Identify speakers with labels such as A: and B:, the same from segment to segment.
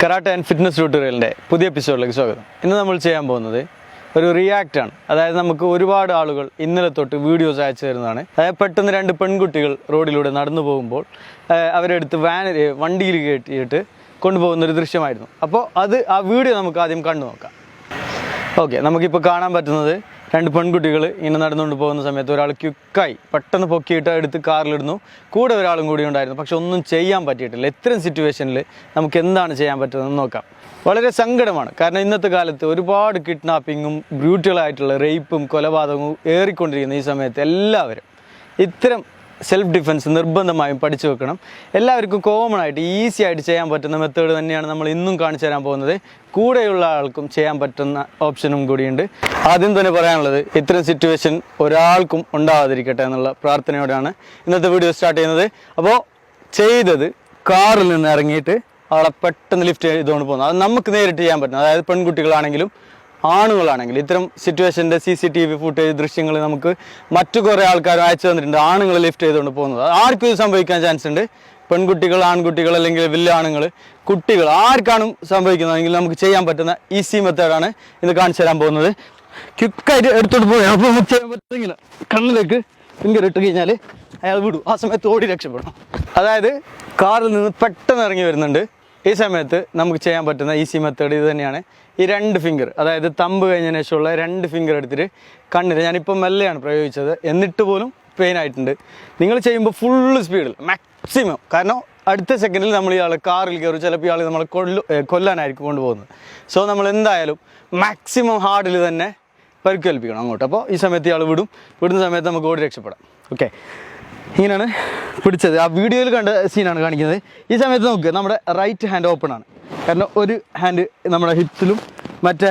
A: കറാട്ടെ and fitness ട്യൂട്ടോറിയലിന്റെ പുതിയ എപ്പിസോഡിലേക്ക് സ്വാഗതം. ഇന്ന് നമ്മൾ ചെയ്യാൻ പോകുന്നത് ഒരു റിയാക്റ്റ് ആണ്. അതായത് നമുക്ക് ഒരുപാട് ആളുകൾ ഇന്നലെ തൊട്ട് വീഡിയോസ് അയച്ചു തരുന്നതാണ്. അതായത് പെട്ടെന്ന് രണ്ട് പെൺകുട്ടികൾ റോഡിലൂടെ നടന്നു പോകുമ്പോൾ അവരെടുത്ത് വാൻ വണ്ടിയിൽ കയറ്റിയിട്ട് കൊണ്ടുപോകുന്ന ഒരു ദൃശ്യമായിരുന്നു. അപ്പോൾ അത് ആ വീഡിയോ നമുക്ക് ആദ്യം കണ്ടു നോക്കാം ഓക്കെ നമുക്കിപ്പോൾ കാണാൻ പറ്റുന്നത് രണ്ട് പെൺകുട്ടികൾ ഇങ്ങനെ നടന്നുകൊണ്ട് പോകുന്ന സമയത്ത് ഒരാൾ ക്യുക്കായി പെട്ടെന്ന് പൊക്കിയിട്ട് എടുത്ത് കാറിലിടുന്നു. കൂടെ ഒരാളും കൂടി ഉണ്ടായിരുന്നു. പക്ഷെ ഒന്നും ചെയ്യാൻ പറ്റിയിട്ടില്ല. ഇത്തരം സിറ്റുവേഷനിൽ നമുക്ക് എന്താണ് ചെയ്യാൻ പറ്റുന്നതെന്ന് നോക്കാം. വളരെ സങ്കടമാണ്. കാരണം ഇന്നത്തെ കാലത്ത് ഒരുപാട് കിഡ്നാപ്പിങ്ങും ബ്രൂട്ടലായിട്ടുള്ള റേപ്പും കൊലപാതകവും ഏറിക്കൊണ്ടിരിക്കുന്ന ഈ സമയത്ത് എല്ലാവരും ഇത്തരം സെൽഫ് ഡിഫെൻസ് നിർബന്ധമായും പഠിച്ചു വെക്കണം. എല്ലാവർക്കും കോമൺ ആയിട്ട് ഈസി ആയിട്ട് ചെയ്യാൻ പറ്റുന്ന മെത്തേഡ് തന്നെയാണ് നമ്മൾ ഇന്നും കാണിച്ചു തരാൻ പോകുന്നത്. കൂടെയുള്ള ആൾക്കും ചെയ്യാൻ പറ്റുന്ന ഓപ്ഷനും കൂടിയുണ്ട്. ആദ്യം തന്നെ പറയാനുള്ളത് ഇത്തരം സിറ്റുവേഷൻ ഒരാൾക്കും ഉണ്ടാവാതിരിക്കട്ടെ എന്നുള്ള പ്രാർത്ഥനയോടെയാണ് ഇന്നത്തെ വീഡിയോ സ്റ്റാർട്ട് ചെയ്യുന്നത്. അപ്പോൾ ചെയ്തത് കാറിൽ നിന്ന് ഇറങ്ങിയിട്ട് അവളെ പെട്ടെന്ന് ലിഫ്റ്റ് ചെയ്തുകൊണ്ട് പോകുന്നത്. അത് നമുക്ക് നേരിട്ട് ചെയ്യാൻ പറ്റുന്നത്. അതായത് പെൺകുട്ടികളാണെങ്കിലും ആണുങ്ങളാണെങ്കിൽ ഇത്തരം സിറ്റുവേഷന്റെ C C T V footage ദൃശ്യങ്ങൾ നമുക്ക് മറ്റു കുറേ ആൾക്കാർ അയച്ചു തന്നിട്ടുണ്ട്. ആണുങ്ങൾ ലിഫ്റ്റ് ചെയ്തുകൊണ്ട് പോകുന്നത്. ആർക്കും ഇത് സംഭവിക്കാൻ ചാൻസ് ഉണ്ട്. പെൺകുട്ടികൾ ആൺകുട്ടികൾ അല്ലെങ്കിൽ വലിയ ആണുങ്ങൾ കുട്ടികൾ ആർക്കാണ് സംഭവിക്കുന്നതെങ്കിൽ നമുക്ക് ചെയ്യാൻ പറ്റുന്ന ഈസി മെത്തേഡാണ് ഇന്ന് കാണിച്ചു തരാൻ പോകുന്നത്. ക്വിക്കായിട്ട് എടുത്തോട്ട് പോയി. അപ്പോൾ നമുക്ക് ചെയ്യാൻ പറ്റുന്നില്ല കണ്ണിലേക്ക് ഫിംഗർ ഇട്ട് കഴിഞ്ഞാൽ അയാൾ വിടും. ആ സമയത്ത് ഓടി രക്ഷപ്പെടും. അതായത് കാറിൽ നിന്ന് പെട്ടെന്ന് ഇറങ്ങി വരുന്നുണ്ട്. ഈ സമയത്ത് നമുക്ക് ചെയ്യാൻ പറ്റുന്ന ഈസി മെത്തേഡ് ഇത് തന്നെയാണ്. ഈ രണ്ട് ഫിംഗർ അതായത് തമ്പ് കഴിഞ്ഞതിന് ശേഷമുള്ള രണ്ട് ഫിംഗർ എടുത്തിട്ട് കണ്ണിൽ ഞാനിപ്പോൾ മെല്ലെയാണ് പ്രയോഗിച്ചത്. എന്നിട്ട് പോലും പെയിൻ ആയിട്ടുണ്ട്. നിങ്ങൾ ചെയ്യുമ്പോൾ ഫുള്ള് സ്പീഡിൽ മാക്സിമം കാരണം അടുത്ത സെക്കൻഡിൽ നമ്മൾ ഇയാൾ കാറിൽ കയറും. ചിലപ്പോൾ ഇയാൾ നമ്മൾ കൊല്ലു കൊല്ലാനായിരിക്കും കൊണ്ടുപോകുന്നത്. സോ നമ്മൾ എന്തായാലും മാക്സിമം ഹാർഡിൽ തന്നെ പരിക്കേൽപ്പിക്കണം അങ്ങോട്ട്. അപ്പോൾ ഈ സമയത്ത് ഇയാൾ വിടും. വിടുന്ന സമയത്ത് നമുക്ക് ഓടി രക്ഷപ്പെടാം. ഓക്കെ ഇങ്ങനെയാണ് പിടിച്ചത്. ആ വീഡിയോയിൽ കണ്ട സീനാണ് കാണിക്കുന്നത്. ഈ സമയത്ത് നോക്ക് നമ്മുടെ റൈറ്റ് ഹാൻഡ് ഓപ്പൺ ആണ്. കാരണം ഒരു ഹാൻഡ് നമ്മുടെ ഹിപ്സിലും മറ്റേ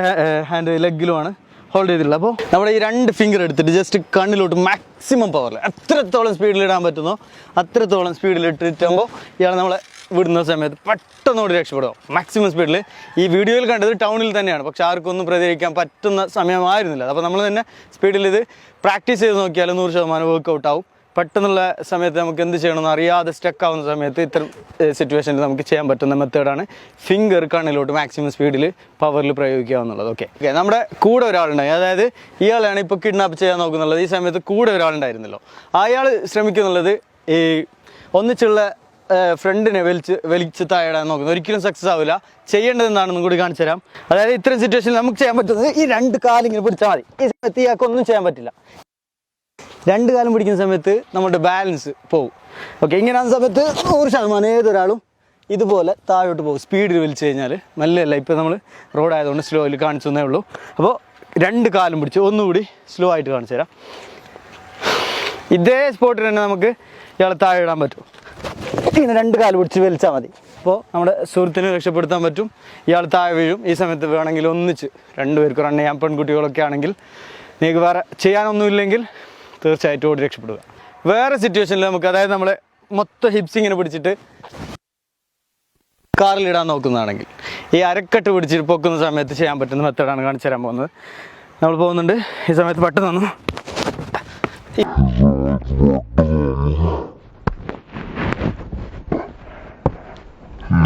A: ഹാൻഡ് ലെഗിലുമാണ് ഹോൾഡ് ചെയ്തിട്ടുള്ളത്. അപ്പോൾ നമ്മുടെ ഈ രണ്ട് ഫിംഗർ എടുത്തിട്ട് ജസ്റ്റ് കണ്ണിലോട്ട് മാക്സിമം പവറിൽ എത്രത്തോളം സ്പീഡിൽ ഇടാൻ പറ്റുന്നോ അത്രത്തോളം സ്പീഡിൽ ഇട്ടിട്ടാകുമ്പോൾ ഇയാൾ നമ്മളെ വിടുന്ന സമയത്ത് പെട്ടെന്ന് ഓടി രക്ഷപ്പെടും. മാക്സിമം സ്പീഡിൽ ഈ വീഡിയോയിൽ കണ്ടത് ടൗണിൽ തന്നെയാണ്. പക്ഷെ ഒന്നും പ്രതികരിക്കാൻ പറ്റുന്ന സമയമായിരുന്നില്ല. അപ്പോൾ നമ്മൾ തന്നെ സ്പീഡിൽ ഇത് പ്രാക്ടീസ് ചെയ്ത് നോക്കിയാൽ നൂറ് ശതമാനം വർക്കൗട്ട് ആവും. പെട്ടെന്നുള്ള സമയത്ത് നമുക്ക് എന്ത് ചെയ്യണമെന്ന് അറിയാതെ സ്റ്റക്ക് ആവുന്ന സമയത്ത് ഇത്തരം സിറ്റുവേഷനിൽ നമുക്ക് ചെയ്യാൻ പറ്റുന്ന മെത്തേഡാണ് ഫിംഗർ കണ്ണിലോട്ട് മാക്സിമം സ്പീഡിൽ പവറിൽ പ്രയോഗിക്കുക എന്നുള്ളത്. ഓക്കെ ഓക്കെ നമ്മുടെ കൂടെ ഒരാളുണ്ടായി. അതായത് ഇയാളാണ് ഇപ്പോൾ കിഡ്നാപ്പ് ചെയ്യാൻ നോക്കുന്നുള്ളത്. ഈ സമയത്ത് കൂടെ ഒരാളുണ്ടായിരുന്നല്ലോ. അയാൾ ശ്രമിക്കുന്നുള്ളത് ഈ ഒന്നിച്ചുള്ള ഫ്രണ്ടിനെ വലിച്ച് വലിച്ച് താഴെടാൻ നോക്കുന്നത് ഒരിക്കലും സക്സസ് ആവില്ല ചെയ്യേണ്ടത് എന്താണെന്നും കൂടി കാണിച്ചു തരാം. അതായത് ഇത്തരം സിറ്റുവേഷനിൽ നമുക്ക് ചെയ്യാൻ പറ്റുന്നത് ഈ രണ്ട് കാലിങ്ങനെ പിടിച്ചാൽ മതി. ഈ സമയത്ത് ഇയാൾക്ക് ഒന്നും ചെയ്യാൻ പറ്റില്ല. രണ്ട് കാലം പിടിക്കുന്ന സമയത്ത് നമ്മുടെ ബാലൻസ് പോകും ഓക്കെ ഇങ്ങനെ ആ സമയത്ത് നൂറ് ശതമാനം ഏതൊരാളും ഇതുപോലെ താഴോട്ട് പോകും. സ്പീഡിൽ വലിച്ചു കഴിഞ്ഞാൽ നല്ലതല്ല. ഇപ്പോൾ നമ്മൾ റോഡ് ആയതുകൊണ്ട് സ്ലോയിൽ കാണിച്ചു തന്നേ ഉള്ളൂ. അപ്പോൾ രണ്ട് കാലം പിടിച്ച് ഒന്നുകൂടി സ്ലോ ആയിട്ട് കാണിച്ചു തരാം. ഇതേ സ്പോട്ടിൽ തന്നെ നമുക്ക് ഇയാളെ താഴെ ഇടാൻ പറ്റും. ഇങ്ങനെ രണ്ട് കാൽ പിടിച്ച് വലിച്ചാൽ മതി. അപ്പോൾ നമ്മുടെ സുഹൃത്തിനെ രക്ഷപ്പെടുത്താൻ പറ്റും. ഇയാൾ താഴെ വീഴും. ഈ സമയത്ത് വേണമെങ്കിൽ ഒന്നിച്ച് രണ്ടുപേർക്ക് റൺ ചെയ്യാം. പെൺകുട്ടികളൊക്കെ ആണെങ്കിൽ നിങ്ങൾക്ക് വേറെ ചെയ്യാനൊന്നുമില്ലെങ്കിൽ തീർച്ചയായിട്ടും ഓടി രക്ഷപ്പെടുക. വേറെ സിറ്റുവേഷനിൽ നമുക്ക് അതായത് നമ്മൾ മൊത്തം ഹിപ്സ് ഇങ്ങനെ പിടിച്ചിട്ട് കാറിലിടാൻ നോക്കുന്നതാണെങ്കിൽ ഈ അരക്കെട്ട് പിടിച്ചിട്ട് പൊക്കുന്ന സമയത്ത് ചെയ്യാൻ പറ്റുന്ന മെത്തേഡാണ് കാണിച്ചു തരാൻ പോകുന്നത്. നമ്മൾ പോകുന്നുണ്ട്. ഈ സമയത്ത് പെട്ടെന്ന് വന്നു.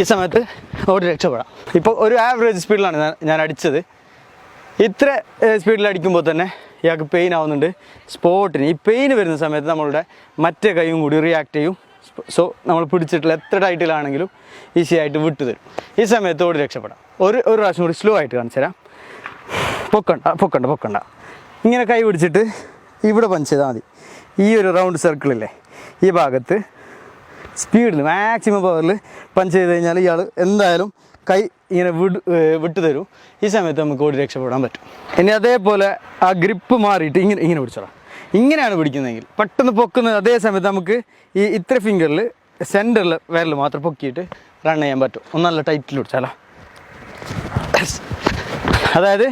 A: ഈ സമയത്ത് ഓടി രക്ഷപ്പെടാം. ഇപ്പോൾ ഒരു ആവറേജ് സ്പീഡിലാണ് ഞാൻ അടിച്ചത്. ഇത്ര സ്പീഡിൽ അടിക്കുമ്പോൾ തന്നെ ഇയാൾക്ക് പെയിൻ ആവുന്നുണ്ട്. സ്പോട്ടിന് ഈ പെയിൻ വരുന്ന സമയത്ത് നമ്മളുടെ മറ്റേ കൈയും കൂടി റിയാക്ട് ചെയ്യും. സോ നമ്മൾ പിടിച്ചിട്ടുള്ള എത്ര ടൈറ്റിലാണെങ്കിലും ഈസി ആയിട്ട് വിട്ടു തരും ഈ സമയത്ത് ഓടി രക്ഷപ്പെടാം. ഒരു ഒരു പ്രാവശ്യം കൂടി സ്ലോ ആയിട്ട് കാണിച്ചു തരാം. പൊക്കണ്ട പൊക്കണ്ട പൊക്കണ്ട. ഇങ്ങനെ കൈ പിടിച്ചിട്ട് ഇവിടെ പഞ്ച് ചെയ്താൽ മതി. ഈ ഒരു റൗണ്ട് സർക്കിളില്ലേ ഈ ഭാഗത്ത് സ്പീഡിൽ മാക്സിമം പവറിൽ പഞ്ച് ചെയ്ത് കഴിഞ്ഞാൽ ഇയാൾ എന്തായാലും കൈ ഇങ്ങനെ വിട് വിട്ടു തരും. ഈ സമയത്ത് നമുക്ക് ഓടി രക്ഷപ്പെടാൻ പറ്റും. ഇനി അതേപോലെ ആ ഗ്രിപ്പ് മാറിയിട്ട് ഇങ്ങനെ ഇങ്ങനെ പിടിച്ചോളാം. ഇങ്ങനെയാണ് പിടിക്കുന്നതെങ്കിൽ പെട്ടെന്ന് പൊക്കുന്നത് അതേ സമയത്ത് നമുക്ക് ഈ ഇത്ര ഫിംഗറിൽ സെന്ററിൽ വിരൽ മാത്രം പൊക്കിയിട്ട് റൺ ചെയ്യാൻ പറ്റും. നല്ല ടൈറ്റിൽ പിടിച്ചാലോ. അതായത്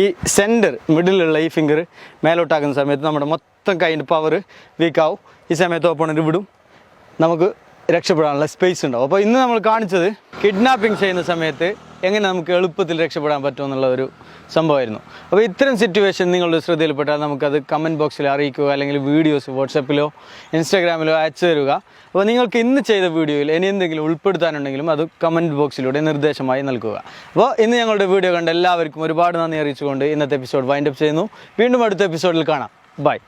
A: ഈ സെന്റർ മിഡിലുള്ള ഈ ഫിംഗർ മേലോട്ടാക്കുന്ന സമയത്ത് നമ്മുടെ മൊത്തം കൈന്റെ പവർ വീക്കാവും ഈ സമയത്ത് ഓപ്പണർ വിടും. നമുക്ക് രക്ഷപ്പെടാനുള്ള സ്പേസ് ഉണ്ടാവും. അപ്പോൾ ഇന്ന് നമ്മൾ കാണിച്ചത് കിഡ്നാപ്പിംഗ് ചെയ്യുന്ന സമയത്ത് എങ്ങനെ നമുക്ക് എളുപ്പത്തിൽ രക്ഷപ്പെടാൻ പറ്റും എന്നുള്ള ഒരു സംഭവമായിരുന്നു. അപ്പോൾ ഇത്തരം സിറ്റുവേഷൻ നിങ്ങളുടെ ശ്രദ്ധയിൽപ്പെട്ടാൽ നമുക്കത് കമന്റ് ബോക്സിൽ അറിയിക്കുക അല്ലെങ്കിൽ വീഡിയോസ് വാട്സപ്പിലോ ഇൻസ്റ്റാഗ്രാമിലോ അയച്ചു തരിക. അപ്പോൾ നിങ്ങൾക്ക് ഇന്ന് ചെയ്ത വീഡിയോയിൽ ഇനി എന്തെങ്കിലും ഉൾപ്പെടുത്താനുണ്ടെങ്കിലും അത് കമന്റ് ബോക്സിലൂടെ നിർദ്ദേശമായി നൽകുക. അപ്പോൾ ഇന്ന് ഞങ്ങളുടെ വീഡിയോ കണ്ട എല്ലാവർക്കും ഒരുപാട് നന്ദി അറിയിച്ചുകൊണ്ട് ഇന്നത്തെ എപ്പിസോഡ് വൈൻഡപ്പ് ചെയ്യുന്നു. വീണ്ടും അടുത്ത എപ്പിസോഡിൽ കാണാം. ബൈ